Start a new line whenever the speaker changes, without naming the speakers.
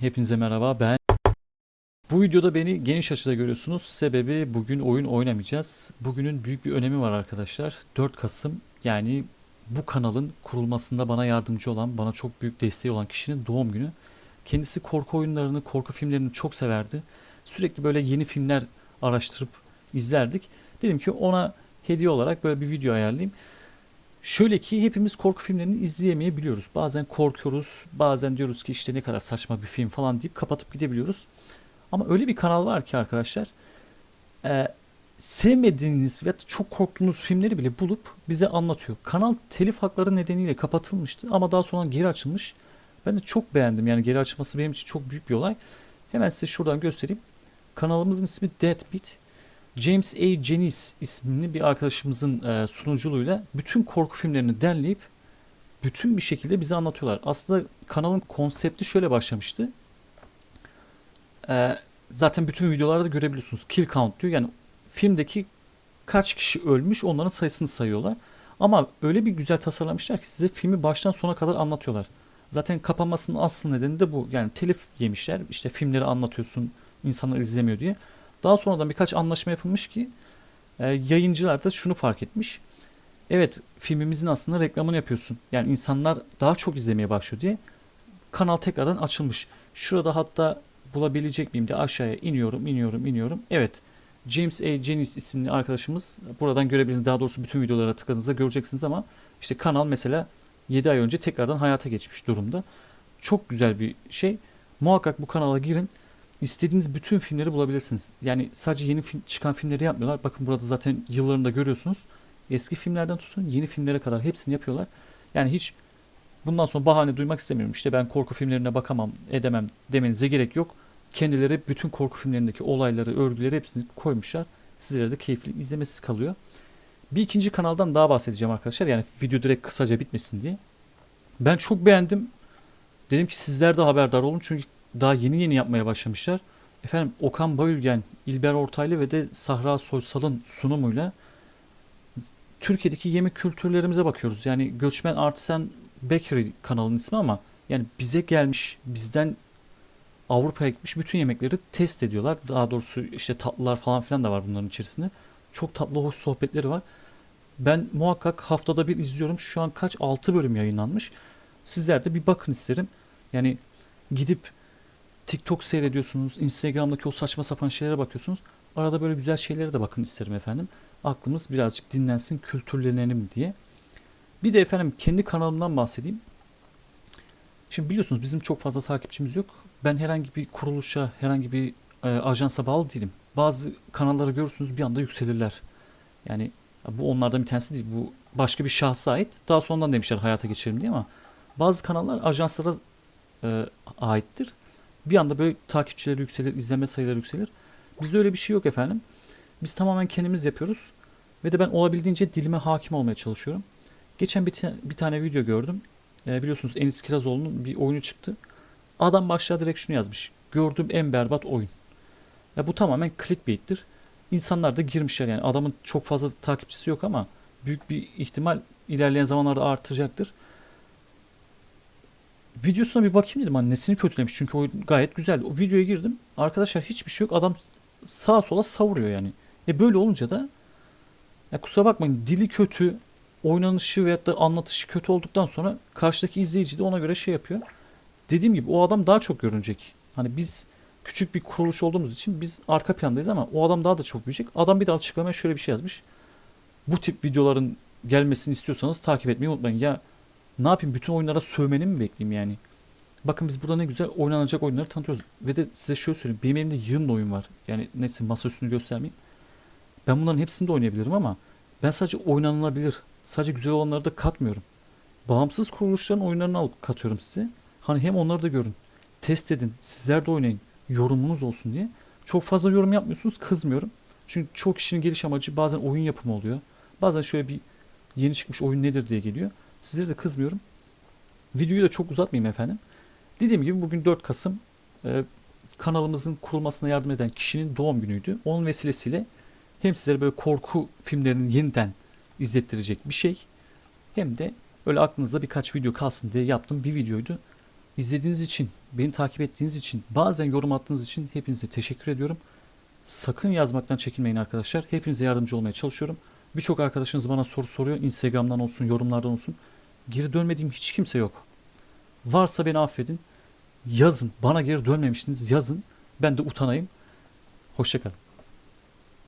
Hepinize merhaba ben. Bu videoda beni geniş açıda görüyorsunuz. Sebebi bugün oyun oynamayacağız. Bugünün büyük bir önemi var arkadaşlar. 4 Kasım yani bu kanalın kurulmasında bana yardımcı olan, bana çok büyük desteği olan kişinin doğum günü. Kendisi korku oyunlarını, korku filmlerini çok severdi. Sürekli böyle yeni filmler araştırıp izlerdik. Dedim ki ona hediye olarak böyle bir video ayarlayayım. Şöyle ki hepimiz korku filmlerini izleyemeyebiliyoruz. Bazen korkuyoruz, bazen diyoruz ki işte ne kadar saçma bir film falan deyip kapatıp gidebiliyoruz. Ama öyle bir kanal var ki arkadaşlar, e, sevmediğiniz ve çok korktuğunuz filmleri bile bulup bize anlatıyor. Kanal telif hakları nedeniyle kapatılmıştı ama daha sonra geri açılmış. Ben de çok beğendim yani geri açılması benim için çok büyük bir olay. Hemen size şuradan göstereyim. Kanalımızın ismi Dead Beat. James A. Jennings ismini bir arkadaşımızın e, sunuculuğuyla bütün korku filmlerini derleyip bütün bir şekilde bize anlatıyorlar. Aslında kanalın konsepti şöyle başlamıştı. E, zaten bütün videolarda da görebiliyorsunuz. Kill count diyor. Yani filmdeki kaç kişi ölmüş onların sayısını sayıyorlar. Ama öyle bir güzel tasarlamışlar ki size filmi baştan sona kadar anlatıyorlar. Zaten kapanmasının asıl nedeni de bu. Yani telif yemişler. İşte filmleri anlatıyorsun, insanlar izlemiyor diye. Daha sonradan birkaç anlaşma yapılmış ki e, yayıncılar da şunu fark etmiş. Evet filmimizin aslında reklamını yapıyorsun. Yani insanlar daha çok izlemeye başlıyor diye kanal tekrardan açılmış. Şurada hatta bulabilecek miyim diye aşağıya iniyorum, iniyorum, iniyorum. Evet James A. Jennings isimli arkadaşımız buradan görebilirsiniz. Daha doğrusu bütün videolara tıkladığınızda göreceksiniz ama işte kanal mesela 7 ay önce tekrardan hayata geçmiş durumda. Çok güzel bir şey. Muhakkak bu kanala girin. İstediğiniz bütün filmleri bulabilirsiniz. Yani sadece yeni film, çıkan filmleri yapmıyorlar. Bakın burada zaten yıllarında görüyorsunuz. Eski filmlerden tutun yeni filmlere kadar hepsini yapıyorlar. Yani hiç bundan sonra bahane duymak istemiyorum. İşte ben korku filmlerine bakamam, edemem demenize gerek yok. Kendileri bütün korku filmlerindeki olayları, örgüleri hepsini koymuşlar. Sizlere de keyifli izlemesi kalıyor. Bir ikinci kanaldan daha bahsedeceğim arkadaşlar. Yani video direkt kısaca bitmesin diye. Ben çok beğendim. Dedim ki sizler de haberdar olun. Çünkü daha yeni yeni yapmaya başlamışlar. Efendim Okan Bayülgen, İlber Ortaylı ve de Sahra Soysal'ın sunumuyla Türkiye'deki yemek kültürlerimize bakıyoruz. Yani Göçmen Artisan Bakery kanalının ismi ama yani bize gelmiş, bizden Avrupa'ya gitmiş bütün yemekleri test ediyorlar. Daha doğrusu işte tatlılar falan filan da var bunların içerisinde. Çok tatlı hoş sohbetleri var. Ben muhakkak haftada bir izliyorum. Şu an kaç? 6 bölüm yayınlanmış. Sizler de bir bakın isterim. Yani gidip TikTok seyrediyorsunuz, Instagram'daki o saçma sapan şeylere bakıyorsunuz. Arada böyle güzel şeylere de bakın isterim efendim. Aklımız birazcık dinlensin, kültürlenelim diye. Bir de efendim kendi kanalımdan bahsedeyim. Şimdi biliyorsunuz bizim çok fazla takipçimiz yok. Ben herhangi bir kuruluşa, herhangi bir e, ajansa bağlı değilim. Bazı kanalları görürsünüz bir anda yükselirler. Yani bu onlardan bir tanesi değil. Bu başka bir şahsa ait. Daha sonradan demişler hayata geçirelim diye ama bazı kanallar ajanslara e, aittir. Bir anda böyle takipçileri yükselir, izleme sayıları yükselir. Bizde öyle bir şey yok efendim. Biz tamamen kendimiz yapıyoruz. Ve de ben olabildiğince dilime hakim olmaya çalışıyorum. Geçen bir, bir tane video gördüm. E, biliyorsunuz Enis Kirazoğlu'nun bir oyunu çıktı. Adam başlığa direkt şunu yazmış. Gördüğüm en berbat oyun. Ya bu tamamen clickbait'tir. İnsanlar da girmişler yani. Adamın çok fazla takipçisi yok ama büyük bir ihtimal ilerleyen zamanlarda artacaktır. Videosuna bir bakayım dedim. Hani nesini kötülemiş çünkü oyun gayet güzeldi. O videoya girdim. Arkadaşlar hiçbir şey yok. Adam sağa sola savuruyor yani. E böyle olunca da ya kusura bakmayın dili kötü, oynanışı veyahut da anlatışı kötü olduktan sonra karşıdaki izleyici de ona göre şey yapıyor. Dediğim gibi o adam daha çok görünecek. Hani biz küçük bir kuruluş olduğumuz için biz arka plandayız ama o adam daha da çok büyüyecek. Adam bir de açıklamaya şöyle bir şey yazmış. Bu tip videoların gelmesini istiyorsanız takip etmeyi unutmayın. Ya ne yapayım bütün oyunlara sövmeni mi bekleyeyim yani? Bakın biz burada ne güzel oynanacak oyunları tanıtıyoruz. Ve de size şöyle söyleyeyim. Benim elimde yığın oyun var. Yani neyse masa üstünü göstermeyeyim. Ben bunların hepsini de oynayabilirim ama ben sadece oynanılabilir, sadece güzel olanları da katmıyorum. Bağımsız kuruluşların oyunlarını alıp katıyorum size. Hani hem onları da görün. Test edin. Sizler de oynayın. Yorumunuz olsun diye. Çok fazla yorum yapmıyorsunuz. Kızmıyorum. Çünkü çok kişinin geliş amacı bazen oyun yapımı oluyor. Bazen şöyle bir yeni çıkmış oyun nedir diye geliyor. Sizlere de kızmıyorum. Videoyu da çok uzatmayayım efendim. Dediğim gibi bugün 4 Kasım e, kanalımızın kurulmasına yardım eden kişinin doğum günüydü. Onun vesilesiyle hem sizlere böyle korku filmlerini yeniden izlettirecek bir şey hem de öyle aklınızda birkaç video kalsın diye yaptığım bir videoydu. İzlediğiniz için, beni takip ettiğiniz için, bazen yorum attığınız için hepinize teşekkür ediyorum. Sakın yazmaktan çekinmeyin arkadaşlar. Hepinize yardımcı olmaya çalışıyorum. Birçok arkadaşınız bana soru soruyor. Instagram'dan olsun, yorumlardan olsun. Geri dönmediğim hiç kimse yok. Varsa beni affedin. Yazın. Bana geri dönmemişsiniz. Yazın. Ben de utanayım. Hoşçakalın.